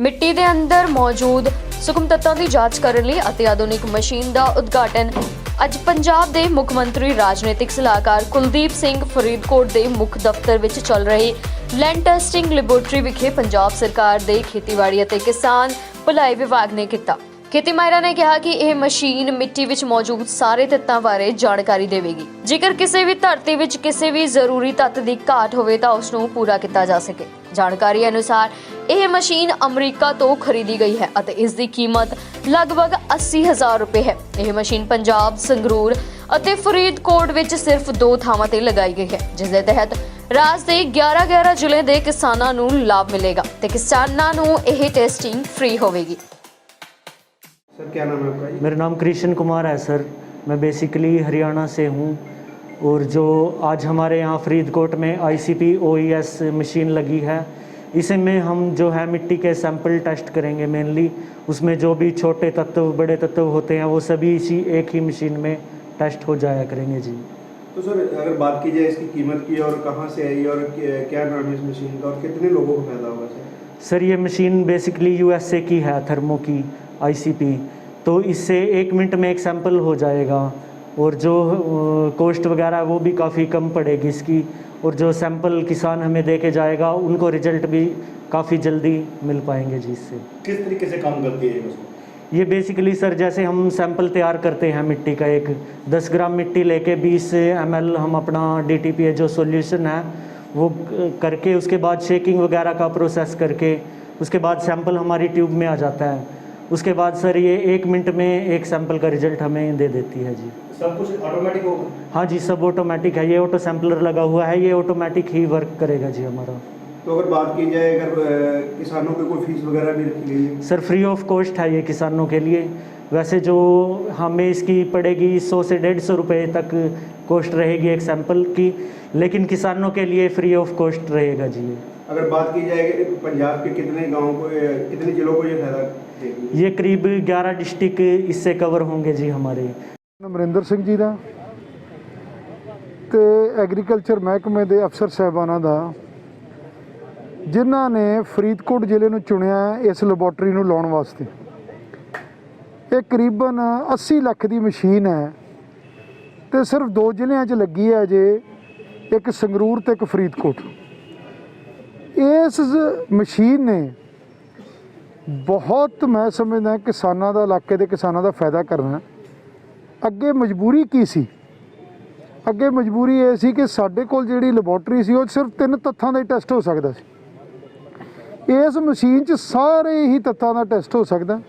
ਮਿੱਟੀ ਦੇ ਅੰਦਰ ਮੌਜੂਦ ਸੂਖਮ ਤੱਤਾਂ ਦੀ ਜਾਂਚ ਕਰਨ ਲਈ ਅਤੀ ਆਧੁਨਿਕ ਮਸ਼ੀਨ ਦਾ ਉਦਘਾਟਨ। ਅੱਜ ਪੰਜਾਬ ਦੇ ਮੁੱਖ ਮੰਤਰੀ, ਰਾਜਨੀਤਿਕ ਸਲਾਹਕਾਰ ਕੁਲਦੀਪ ਸਿੰਘ ਫਰੀਦਕੋਟ ਦੇ ਮੁੱਖ ਦਫ਼ਤਰ ਵਿੱਚ ਚੱਲ ਰਹੀ ਲੈਂਡ ਟੈਸਟਿੰਗ ਲੈਬੋਰਟਰੀ ਵਿਖੇ ਪੰਜਾਬ ਸਰਕਾਰ ਦੇ ਖੇਤੀਬਾੜੀ ਅਤੇ ਕਿਸਾਨ ਭਲਾਈ ਵਿਭਾਗ ਨੇ ਕੀਤਾ। ਖੇਤੀ ਮਾਹਿਰਾਂ ਨੇ ਕਿਹਾ ਕਿ ਇਹ ਮਸ਼ੀਨ ਮਿੱਟੀ ਵਿੱਚ ਮੌਜੂਦ ਸਾਰੇ ਤੱਤਾਂ ਬਾਰੇ ਜਾਣਕਾਰੀ ਦੇਵੇਗੀ। ਜੇਕਰ ਕਿਸੇ ਵੀ ਧਰਤੀ ਵਿੱਚ ਕਿਸੇ ਵੀ ਜ਼ਰੂਰੀ ਤੱਤ ਦੀ ਘਾਟ ਹੋਵੇ ਤਾਂ ਉਸ ਨੂੰ ਪੂਰਾ ਕੀਤਾ ਜਾ ਸਕੇ। ਜਾਣਕਾਰੀ ਅਨੁਸਾਰ ਇਹ ਮਸ਼ੀਨ ਅਮਰੀਕਾ ਤੋਂ ਖਰੀਦੀ ਗਈ ਹੈ ਅਤੇ ਇਸ ਦੀ ਕੀਮਤ ਲਗਭਗ 80000 ਰੁਪਏ ਹੈ। ਇਹ ਮਸ਼ੀਨ ਪੰਜਾਬ, ਸੰਗਰੂਰ ਅਤੇ ਫਰੀਦਕੋਟ ਵਿੱਚ ਸਿਰਫ ਦੋ ਥਾਵਾਂ ਤੇ ਲਗਾਈ ਗਈ ਹੈ, ਜਿਸ ਦੇ ਤਹਿਤ ਰਾਜ ਦੇ 11-11 ਜ਼ਿਲ੍ਹੇ ਦੇ ਕਿਸਾਨਾਂ ਨੂੰ ਲਾਭ ਮਿਲੇਗਾ ਤੇ ਕਿਸਾਨਾਂ ਨੂੰ ਇਹ ਟੈਸਟਿੰਗ ਫ੍ਰੀ ਹੋਵੇਗੀ। सर क्या नाम है आपका मेरा नाम कृष्ण कुमार है सर। मैं बेसिकली हरियाणा से हूँ और जो आज हमारे यहाँ फरीदकोट में आईसीपी ओईएस मशीन लगी है इसे में हम जो है मिट्टी के सैंपल टेस्ट करेंगे मेनली उसमें जो भी छोटे तत्व बड़े तत्व होते हैं वो सभी इसी एक ही मशीन में टेस्ट हो जाया करेंगे जी। तो सर अगर बात की जाए इसकी कीमत की और कहाँ से आई और क्या क्या नाम है इस मशीन का और कितने लोगों को फ़ायदा होगा सर? सर ये मशीन बेसिकली यूएसए की है थर्मो की। आईसीपी तो इससे एक मिनट में एक सैंपल हो जाएगा और जो कॉस्ट वगैरह वो भी काफ़ी कम पड़ेगी इसकी और जो सैंपल किसान हमें दे के जाएगा उनको रिज़ल्ट भी काफ़ी जल्दी मिल पाएँगे जी इससे। किस तरीके से काम करती है ये ये बेसिकली सर जैसे हम सैंपल तैयार करते हैं मिट्टी का एक 10 ग्राम मिट्टी लेके 20 एम हम अपना डी जो सॉल्यूशन है वो करके उसके बाद शेकिंग वगैरह का प्रोसेस करके उसके बाद सैंपल हमारी ट्यूब में आ जाता है। उसके बाद सर ये एक मिनट में एक सैंपल का रिज़ल्ट हमें दे देती है जी। सब कुछ ऑटोमेटिक होगा? हाँ जी सब ऑटोमेटिक है। ये ऑटो सैंपलर लगा हुआ है ये ऑटोमेटिक ही वर्क करेगा जी हमारा। तो अगर बात की जाए अगर किसानों की कोई फ़ीस वगैरह भी रखी गई है? सर फ्री ऑफ़ कॉस्ट है ये किसानों के लिए। वैसे जो हमें इसकी पड़ेगी सौ से डेढ़ सौ रुपये तक कॉस्ट रहेगी एक सैंपल की लेकिन किसानों के लिए फ्री ऑफ़ कॉस्ट रहेगा जी ये। अगर बात की जाए कि पंजाब के कितने गाँव को अ, कितने जिलों को ये फायदा देगी ये करीब 11 डिस्ट्रिक्ट इससे कवर होंगे जी हमारे ਅਮਰਿੰਦਰ ਸਿੰਘ ਜੀ ਦਾ ਤੇ ਐਗਰੀਕਲਚਰ ਮਹਿਕਮੇ ਦੇ ਅਫਸਰ ਸਾਹਿਬਾਨਾਂ ਦਾ ਜਿਨ੍ਹਾਂ ਨੇ ਫਰੀਦਕੋਟ ਜ਼ਿਲ੍ਹੇ ਨੂੰ ਚੁਣਿਆ ਹੈ ਇਸ ਲੈਬੋਰਟਰੀ ਨੂੰ ਲਾਉਣ ਵਾਸਤੇ ਇਹ ਕਰੀਬਨ 80 ਲੱਖ ਦੀ ਮਸ਼ੀਨ ਹੈ ਤੇ ਸਿਰਫ ਦੋ ਜ਼ਿਲ੍ਹਿਆਂ 'ਚ ਲੱਗੀ ਹੈ ਜੇ ਇੱਕ ਸੰਗਰੂਰ ਤੇ ਇੱਕ ਫਰੀਦਕੋਟ ਇਸ ਮਸ਼ੀਨ ਨੇ ਬਹੁਤ ਮੈਂ ਸਮਝਦਾ ਕਿਸਾਨਾਂ ਦਾ ਇਲਾਕੇ ਦੇ ਕਿਸਾਨਾਂ ਦਾ ਫਾਇਦਾ ਕਰਨਾ। ਅੱਗੇ ਮਜਬੂਰੀ ਕੀ ਸੀ? ਅੱਗੇ ਮਜਬੂਰੀ ਇਹ ਸੀ ਕਿ ਸਾਡੇ ਕੋਲ ਜਿਹੜੀ ਲੈਬੋਰਟਰੀ ਸੀ, ਉਹ ਸਿਰਫ ਤਿੰਨ ਤੱਥਾਂ ਦਾ ਹੀ ਟੈਸਟ ਹੋ ਸਕਦਾ ਸੀ। ਇਸ ਮਸ਼ੀਨ 'ਚ ਸਾਰੇ ਹੀ ਤੱਤਾਂ ਦਾ ਟੈਸਟ ਹੋ ਸਕਦਾ।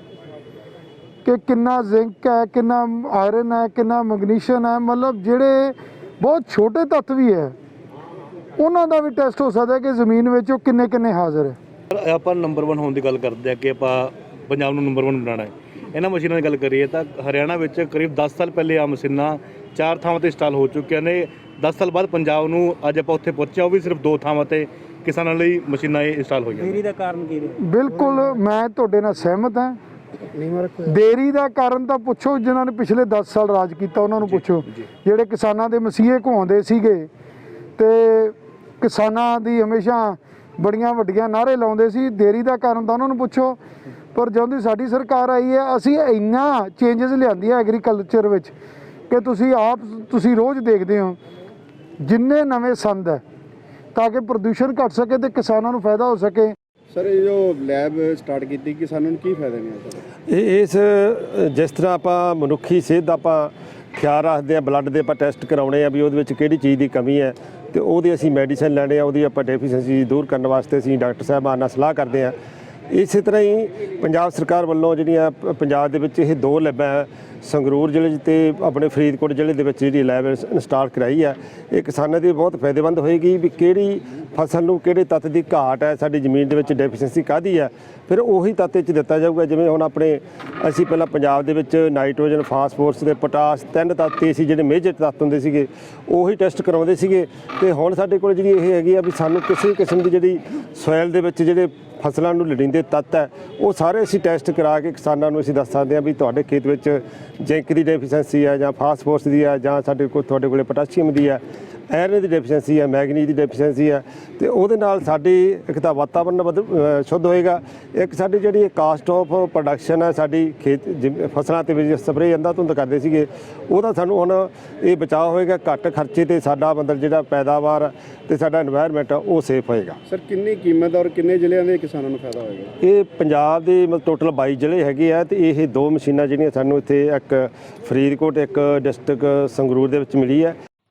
ਕਿ ਕਿੰਨਾ ਜ਼ਿੰਕ ਹੈ, ਕਿੰਨਾ ਆਇਰਨ ਹੈ, ਕਿੰਨਾ ਮੈਗਨੀਸ਼ੀਅਮ ਹੈ, ਮਤਲਬ ਜਿਹੜੇ ਬਹੁਤ ਛੋਟੇ ਤੱਤ ਵੀ ਹੈ ਉਹਨਾਂ ਦਾ ਵੀ ਟੈਸਟ ਹੋ ਸਕਦਾ ਕਿ ਜ਼ਮੀਨ ਵਿੱਚ ਉਹ ਕਿੰਨੇ ਕਿੰਨੇ ਹਾਜ਼ਰ ਹੈ। ਆਪਾਂ ਨੰਬਰ 1 ਹੋਣ ਦੀ ਗੱਲ ਕਰਦੇ ਆ ਕਿ ਆਪਾਂ ਪੰਜਾਬ ਨੂੰ ਨੰਬਰ 1 ਬਣਾਉਣਾ ਹੈ। ਇਹਨਾਂ ਮਸ਼ੀਨਾਂ ਦੀ ਗੱਲ ਕਰੀਏ ਤਾਂ ਹਰਿਆਣਾ ਵਿੱਚ ਕਰੀਬ 10 ਸਾਲ ਪਹਿਲੇ ਆ ਮਸ਼ੀਨਾਂ ਚਾਰ ਥਾਵਾਂ ਤੇ ਇੰਸਟਾਲ ਹੋ ਚੁੱਕੀਆਂ ਨੇ। 10 ਸਾਲ ਬਾਅਦ ਪੰਜਾਬ ਨੂੰ ਅੱਜ ਆਪਾਂ ਉੱਥੇ ਪਹੁੰਚੇ ਹਾਂ, ਉਹ ਵੀ ਸਿਰਫ ਦੋ ਥਾਵਾਂ ਤੇ ਕਿਸਾਨਾਂ ਲਈ ਮਸ਼ੀਨਾਂ ਇਹ ਇੰਸਟਾਲ ਹੋਈਆਂ ਨੇ। ਬਿਲਕੁਲ ਮੈਂ ਤੁਹਾਡੇ ਨਾਲ ਸਹਿਮਤ ਹਾਂ। ਦੇਰੀ ਦਾ ਕਾਰਨ ਤਾਂ ਪੁੱਛੋ ਜਿਨ੍ਹਾਂ ਨੇ ਪਿਛਲੇ 10 ਸਾਲ ਰਾਜ ਕੀਤਾ ਉਹਨਾਂ ਨੂੰ ਪੁੱਛੋ। ਜਿਹੜੇ ਕਿਸਾਨਾਂ ਦੇ ਮਸੀਹੇ ਘੁਆਉਂਦੇ ਸੀਗੇ ਤੇ ਕਿਸਾਨਾਂ ਦੀ ਹਮੇਸ਼ਾ ਬੜੀਆਂ ਵੱਡੀਆਂ ਨਾਅਰੇ ਲਾਉਂਦੇ ਸੀ ਦੇਰੀ ਦਾ ਕਾਰਨ ਤਾਂ ਉਹਨਾਂ ਨੂੰ ਪੁੱਛੋ ਪਰ ਜਦੋਂ ਦੀ ਸਾਡੀ ਸਰਕਾਰ ਆਈ ਹੈ ਅਸੀਂ ਇੰਨਾ ਚੇਂਜਸ ਲਿਆਂਦੀ ਹੈ ਐਗਰੀਕਲਚਰ ਵਿੱਚ ਕਿ ਤੁਸੀਂ ਆਪ ਤੁਸੀਂ ਰੋਜ਼ ਦੇਖਦੇ ਹੋ ਜਿੰਨੇ ਨਵੇਂ ਸੰਦ ਹੈ ਤਾਂ ਕਿ ਪ੍ਰਦੂਸ਼ਣ ਘਟ ਸਕੇ ਤੇ ਕਿਸਾਨਾਂ ਨੂੰ ਫਾਇਦਾ ਹੋ ਸਕੇ। ਸਰ ਇਹ ਜੋ ਲੈਬ ਸਟਾਰਟ ਕੀਤੀ ਕਿਸਾਨਾਂ ਨੂੰ ਕੀ ਫਾਇਦਾ ਇਹ ਇਸ ਜਿਸ ਤਰ੍ਹਾਂ ਆਪਾਂ ਮਨੁੱਖੀ ਸਿਹਤ ਦਾ ਆਪਾਂ ਖਿਆਲ ਰੱਖਦੇ ਆ ਬਲੱਡ ਦੇ ਆਪਾਂ ਟੈਸਟ ਕਰਾਉਣੇ ਆ ਵੀ ਉਹਦੇ ਵਿੱਚ ਕਿਹੜੀ ਚੀਜ਼ ਦੀ ਕਮੀ ਹੈ ਤੇ ਉਹਦੀ ਅਸੀਂ ਮੈਡੀਸਨ ਲੈਣੇ ਆ, ਉਹਦੀ ਆਪਾਂ ਡੈਫੀਸ਼ੀਐਂਸੀ ਦੂਰ ਕਰਨ ਵਾਸਤੇ ਅਸੀਂ ਡਾਕਟਰ ਸਾਹਿਬਾਨ ਨਾਲ ਸਲਾਹ ਕਰਦੇ ਆ। ਇਸੇ ਤਰ੍ਹਾਂ ਹੀ ਪੰਜਾਬ ਸਰਕਾਰ ਵੱਲੋਂ ਜਿਹੜੀਆਂ ਪੰਜਾਬ ਦੇ ਵਿੱਚ ਇਹ ਦੋ ਲੈਬਾਂ ਸੰਗਰੂਰ ਜ਼ਿਲ੍ਹੇ 'ਚ ਤੇ ਆਪਣੇ ਫਰੀਦਕੋਟ ਜ਼ਿਲ੍ਹੇ ਦੇ ਵਿੱਚ ਜਿਹੜੀ ਲੈਬ ਇੰਸਟਾਲ ਕਰਾਈ ਹੈ। ਇਹ ਕਿਸਾਨਾਂ ਦੀ ਬਹੁਤ ਫਾਇਦੇਮੰਦ ਹੋਏਗੀ ਵੀ ਕਿਹੜੀ ਫਸਲ ਨੂੰ ਕਿਹੜੇ ਤੱਤ ਦੀ ਘਾਟ ਹੈ, ਸਾਡੀ ਜ਼ਮੀਨ ਦੇ ਵਿੱਚ ਡੈਫੀਸ਼ੀਐਂਸੀ ਕਾਦੀ ਹੈ। ਫਿਰ ਉਹੀ ਤੱਤ ਇਹ 'ਚ ਦਿੱਤਾ ਜਾਊਗਾ, ਜਿਵੇਂ ਹੁਣ ਆਪਣੇ ਅਸੀਂ ਪਹਿਲਾਂ ਪੰਜਾਬ ਦੇ ਵਿੱਚ ਨਾਈਟ੍ਰੋਜਨ, ਫਾਸਫੋਰਸ ਤੇ ਪੋਟਾਸ ਤਿੰਨ ਤੱਤ ਹੀ ਸੀ ਜਿਹੜੇ ਮੇਜਰ ਤੱਤ ਹੁੰਦੇ ਸੀਗੇ, ਉਹੀ ਟੈਸਟ ਕਰਾਉਂਦੇ ਸੀਗੇ। ਤੇ ਹੁਣ ਸਾਡੇ ਕੋਲ ਜਿਹੜੀ ਇਹ ਹੈਗੀ ਆ ਵੀ ਸਾਨੂੰ ਕਿਸੇ ਕਿਸਮ ਦੀ ਜਿਹੜੀ ਸੋਇਲ ਦੇ ਵਿੱਚ ਜਿਹੜੇ ਫਸਲਾਂ ਨੂੰ ਲੋੜੀਂਦੇ ਤੱਤ ਹੈ, ਉਹ ਸਾਰੇ ਅਸੀਂ ਟੈਸਟ ਕਰਾ ਕੇ ਕਿਸਾਨਾਂ ਨੂੰ ਅਸੀਂ ਦੱਸ ਸਕਦੇ ਹਾਂ ਵੀ ਤੁਹਾਡੇ ਖੇਤ ਵਿੱਚ ਜ਼ਿੰਕ ਦੀ ਡੈਫੀਸ਼ੈਂਸੀ ਹੈ ਜਾਂ ਫਾਸਫੋਰਸ ਦੀ ਹੈ ਜਾਂ ਸਾਡੇ ਕੋਲ, ਤੁਹਾਡੇ ਕੋਲੇ ਪੋਟਾਸ਼ੀਅਮ ਦੀ ਹੈ। ਐਰਨ ਦੀ ਡੈਫੀਸ਼ੀਐਂਸੀ ਹੈ ਮੈਗਨੀਜ਼ ਦੀ ਡੈਫੀਸ਼ੀਐਂਸੀ ਹੈ ਤੇ ਉਹਦੇ ਨਾਲ ਸਾਡੀ ਇੱਕ ਤਾਂ ਵਾਤਾਵਰਨ ਵਧ- ਸ਼ੁੱਧ ਹੋਏਗਾ ਇੱਕ ਸਾਡੀ ਜਿਹੜੀ ਕਾਸਟ ਆਫ ਪ੍ਰੋਡਕਸ਼ਨ ਹੈ ਸਾਡੀ ਖੇਤ ਜਿਵੇਂ ਫਸਲਾਂ ਤੇ ਵੀ ਸਪਰੇਅ ਅੰਦਾ ਧੁੰਦ ਕਰਦੇ ਸੀਗੇ ਉਹਦਾ ਸਾਨੂੰ ਹੁਣ ਇਹ ਬਚਾਅ ਹੋਏਗਾ ਘੱਟ ਖਰਚੇ ਤੇ ਸਾਡਾ ਮਤਲਬ ਜਿਹੜਾ ਪੈਦਾਵਾਰ ਤੇ ਸਾਡਾ এনवायरमेंट ਉਹ ਸੇਫ ਹੋਏਗਾ। ਸਰ ਕਿੰਨੀ ਕੀਮਤ ਔਰ ਕਿੰਨੇ ਜ਼ਿਲ੍ਹਿਆਂ ਦੇ ਕਿਸਾਨਾਂ ਨੂੰ ਫਾਇਦਾ ਹੋਏਗਾ? ਇਹ ਪੰਜਾਬ ਦੇ ਮਤਲਬ ਟੋਟਲ 22 ਜ਼ਿਲ੍ਹੇ ਹੈਗੇ ਆ ਤੇ ਇਹ ਦੋ ਮਸ਼ੀਨਾਂ ਜਿਹੜੀਆਂ ਸਾਨੂੰ ਇੱਥੇ ਇੱਕ ਫਰੀਦਕੋਟ ਇੱਕ ਡਿਸਟ੍ਰਿਕਟ ਸੰਗਰੂਰ ਦੇ ਵਿੱਚ ਮਿਲੀ ਹੈ